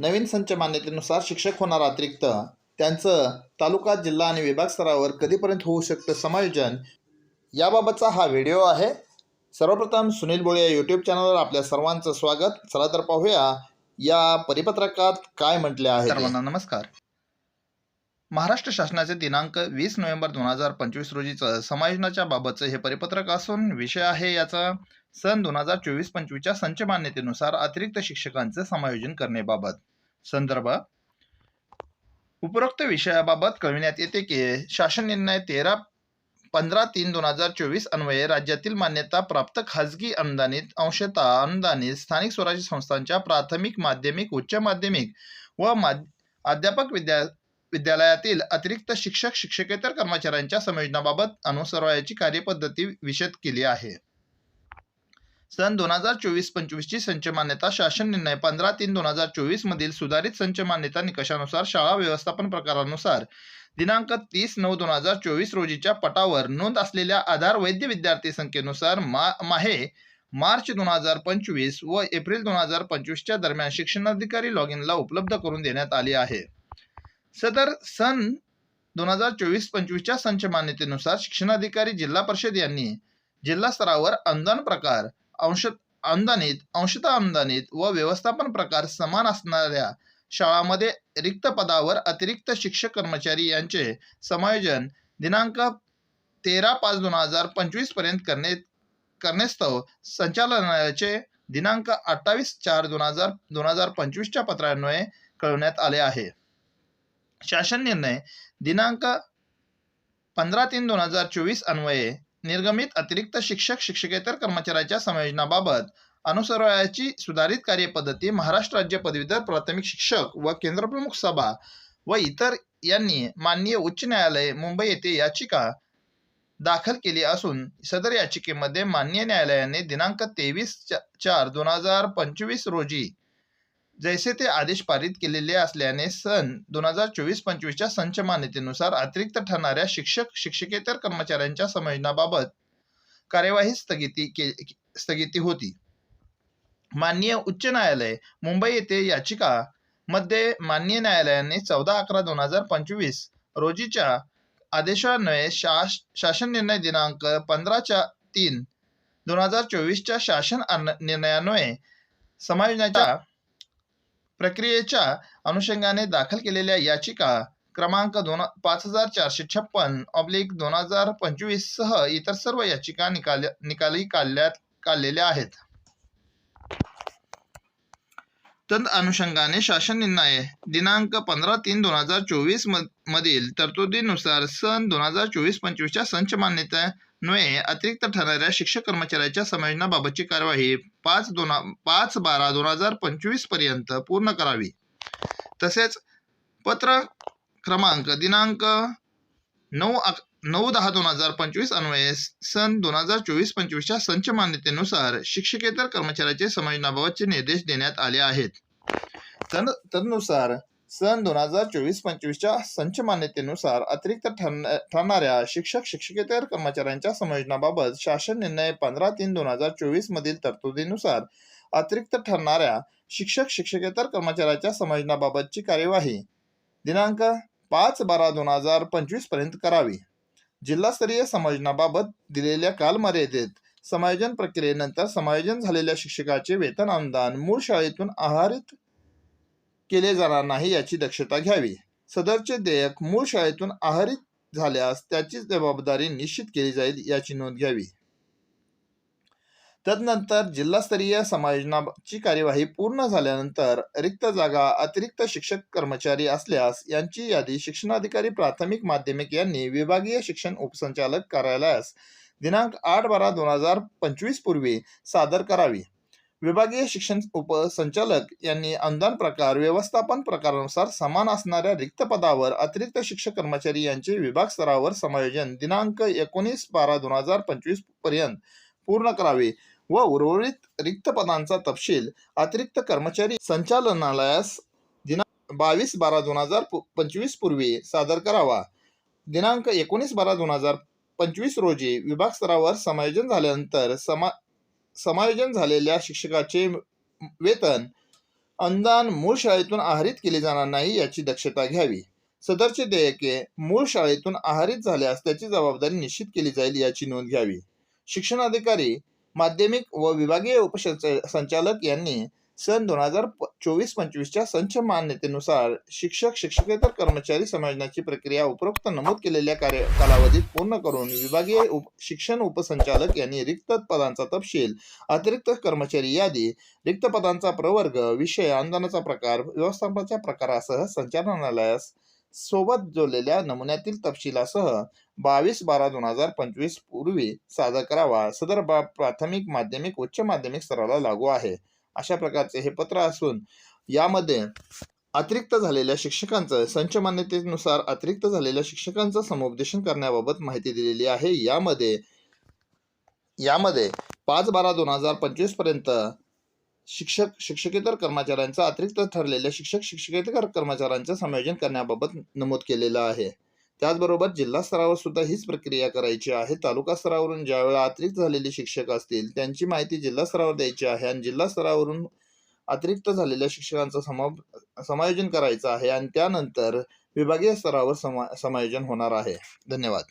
नवीन संच मान्यतेनुसार शिक्षक होणार अतिरिक्त. त्यांचं तालुका जिल्हा आणि विभाग स्तरावर कधीपर्यंत होऊ शकतं समायोजन याबाबतचा हा व्हिडिओ आहे. सर्वप्रथम सुनील बोळे या यूट्यूब चॅनलवर आपल्या सर्वांचं स्वागत. चला तर पाहूया या परिपत्रकात काय म्हटले आहे सर्वांना नमस्कार. महाराष्ट्र शासनाचे दिनांक वीस नोव्हेंबर दोन हजार पंचवीस रोजीचं समायोजनाच्या बाबतचं हे परिपत्रक असून विषय आहे याचा. सन दोन हजार चोवीस पंचवीसच्या संच मान्यतेनुसार अतिरिक्त शिक्षकांचे समायोजन करण्याबाबत. संदर्भ. उपरोक्त विषयाबाबत कळविण्यात येते की शासन निर्णय तेरा पंधरा तीन दोन हजार चोवीस अन्वये राज्यातील मान्यता प्राप्त खाजगी अनुदानित अंशतः अनुदानित स्थानिक स्वराज्य संस्थांच्या प्राथमिक माध्यमिक उच्च माध्यमिक व माध अध्यापक विद्या विद्यालयातील अतिरिक्त शिक्षक शिक्षकेतर कर्मचाऱ्यांच्या संयोजनाबाबत अनुसरवायची कार्यपद्धती विशद केली आहे. सन दोन हजार चोवीस पंचवीसची संच मान्यता शासन निर्णय पंधरा तीन दोन हजार चोवीस मधील सुधारित संच मान्यता निकषानुसार शाळा व्यवस्थापन प्रकारानुसार दिनांक तीस नऊ दोन हजार चोवीस रोजीच्या पटावर नोंद असलेल्या आधार वैद्य विद्यार्थी संख्येनुसार मा माहे मार्च दोन हजार पंचवीस व एप्रिल दोन हजार पंचवीसच्या दरम्यान शिक्षणाधिकारी लॉग इनला उपलब्ध करून देण्यात आली आहे. सदर सन दोन हजार चोवीस पंचवीसच्या संच मान्यतेनुसार शिक्षणाधिकारी जिल्हा परिषद यांनी जिल्हा स्तरावर अनुदान प्रकार अंश अनुदानित अंशतः अनुदानित व व्यवस्थापन प्रकार समान असणाऱ्या शाळांमध्ये रिक्त पदावर अतिरिक्त शिक्षक कर्मचारी यांचे समायोजन दिनांक तेरा पाच दोन हजार पंचवीसपर्यंत करणे करण्यास्तव संचालनालयाचे दिनांक अठ्ठावीस चार दोन हजार दोन हजार पंचवीसच्या पत्रान्वये कळवण्यात आले आहे. शासन निर्णय दिनांक पंधरा तीन दोन हजार चोवीस अन्वये निर्गमित अतिरिक्त शिक्षक शिक्षकेतर कर्मचाऱ्याच्या संयोजनाबाबत अनुसरणाची सुधारित कार्यपद्धती महाराष्ट्र राज्य पदवीधर प्राथमिक शिक्षक व केंद्रप्रमुख सभा व इतर यांनी माननीय उच्च न्यायालय मुंबई येथे याचिका दाखल केली असून सदर याचिकेमध्ये माननीय न्यायालयाने दिनांक तेवीस चार दोन हजार पंचवीस रोजी जैसे ते आदेश पारित केलेले असल्याने सन दोन हजार चोवीस पंचवीसच्या संच मान्यतेनुसार अतिरिक्त ठरणाऱ्या शिक्षक शिक्षकेतर कर्मचाऱ्यांच्या संयोजनाबाबत कार्यवाही स्थगिती के स्थगिती होती. माननीय उच्च न्यायालय मुंबई येथे याचिका मध्ये माननीय न्यायालयाने चौदा अकरा दोन हजार पंचवीस रोजीच्या आदेशान्वये शास शासन निर्णय दिनांक पंधराच्या तीन दोन हजार चोवीसच्या शासन निर्णयान्वये समायोजनाच्या प्रक्रियेच्या अनुषंगाने दाखल केलेल्या याचिका क्रमांक दोन पाच हजार चारशे छप्पन ऑब्लिक दोन हजार पंचवीस सह इतर सर्व याचिका निकाल निकाली काढल्यात काढलेल्या आहेत. तद अनुषंगाने शासन निर्णय दिनांक पंधरा तीन दोन हजार चोवीस मधील तरतुदीनुसार सन दोन हजार चोवीस पंचवीसच्या संच मान्यतेन्वये अतिरिक्त ठरणाऱ्या शिक्षक कर्मचाऱ्याच्या संयोजनाबाबतची कार्यवाही पाच दोन पाच बारा दोन हजार पंचवीसपर्यंत पूर्ण करावी. तसेच पत्र क्रमांक दिनांक नऊ अक नऊ दहा दोन हजार पंचवीस अन्वये सन दोन हजार चोवीस पंचवीसच्या संच मान्यतेनुसार शिक्षकेतर कर्मचाऱ्याचे समजण्याबाबतचे निर्देश देण्यात आले आहेत. तन तदनुसार सन दोन हजार चोवीस पंचवीसच्या संच मान्यतेनुसार अतिरिक्त ठरणाऱ्या शिक्षक शिक्षकेतर कर्मचाऱ्यांच्या संयोजनाबाबत शासन निर्णय पंधरा तीन दोन हजार चोवीस मधील तरतुदीनुसार अतिरिक्त ठरणाऱ्या शिक्षक शिक्षकेतर कर्मचाऱ्याच्या संयोजनाबाबतची कार्यवाही दिनांक पाच बारा दोन हजार पंचवीसपर्यंत करावी. जिल्हास्तरीय समायोजनाबाबत दिलेल्या कालमर्यादेत समायोजन प्रक्रियेनंतर समायोजन झालेल्या शिक्षकाचे वेतन अनुदान मूळ शाळेतून आहारित केले जाणार नाही याची दक्षता घ्यावी. सदरचे देयक मूळ शाळेतून आहारित झाल्यास त्याची जबाबदारी निश्चित केली जाईल याची नोंद घ्यावी. तदनंतर जिल्हास्तरीय समायोजनाची कार्यवाही पूर्ण झाल्यानंतर रिक्त जागा अतिरिक्त शिक्षक कर्मचारी असल्यास यांची यादी शिक्षणाधिकारी प्राथमिक माध्यमिक यांनी विभागीय शिक्षण उपसंचालक कार्यालयास दिनांक आठ बारा दोन हजार पंचवीस पूर्वी सादर करावी. विभागीय शिक्षण उपसंचालक यांनी अनुदान प्रकार व्यवस्थापन प्रकारानुसार समान असणाऱ्या रिक्त पदावर अतिरिक्त शिक्षक कर्मचारी यांचे विभाग स्तरावर समायोजन दिनांक एकोणीस बारा दोन हजार पंचवीसपर्यंत पूर्ण करावे व उर्वरित रिक्त पदांचा तपशील अतिरिक्त कर्मचारी संचालनालयास दिना बावीस बारा दोन हजार पंचवीस पूर्वी सादर करावा. दिनांक एकोणीस बारा दोन हजार पंचवीस रोजी विभाग स्तरावर समायोजन झाल्यानंतर समा समायोजन झालेल्या शिक्षकाचे वेतन अनुदान मूळ शाळेतून आहारित केले जाणार नाही याची दक्षता घ्यावी. सदरचे देयके मूळ शाळेतून आहारित झाल्यास त्याची जबाबदारी निश्चित केली जाईल याची नोंद घ्यावी. शिक्षण अधिकारी माध्यमिक व विभागीय उपसंचालक यांनी सन दोन हजार चोवीस पंचवीसच्या संच मान्यतेनुसार शिक्षक शिक्षकेतर कर्मचारी समायोजनाची प्रक्रिया उपरोक्त नमूद केलेल्या कार्य कालावधीत पूर्ण करून विभागीय उप शिक्षण उपसंचालक यांनी रिक्त पदांचा तपशील अतिरिक्त कर्मचारी यादी रिक्त पदांचा प्रवर्ग विषय अनुदानाचा प्रकार व्यवस्थापनाच्या प्रकारासह संचालनालयास सोबत जोडलेल्या नमुन्यातील तपशिलासह बावीस बारा दोन हजार पंचवीस पूर्वी सादर करावा. सदर बाब प्राथमिक माध्यमिक उच्च माध्यमिक स्तराला लागू आहे. अशा प्रकारचे हे पत्र असून यामध्ये अतिरिक्त झालेल्या शिक्षकांचं संच मान्यतेनुसार अतिरिक्त झालेल्या शिक्षकांचं समुपदेशन करण्याबाबत माहिती दिलेली आहे. यामध्ये यामध्ये पाच बारा दोन हजार पंचवीसपर्यंत शिक्षक शिक्षकेतर कर्मचाऱ्यांचा अतिरिक्त ठरलेल्या शिक्षक शिक्षकेतर कर्मचाऱ्यांचं समायोजन करण्याबाबत नमूद केलेलं आहे. त्याचबरोबर जिल्हा स्तरावर सुद्धा हीच प्रक्रिया करायची आहे. तालुका स्तरावरून ज्यावेळेला अतिरिक्त झालेले शिक्षक असतील त्यांची माहिती जिल्हा स्तरावर द्यायची आहे आणि जिल्हा स्तरावरून अतिरिक्त झालेल्या शिक्षकांचं समा समायोजन करायचं आहे आणि त्यानंतर विभागीय स्तरावर समा समायोजन होणार आहे. धन्यवाद.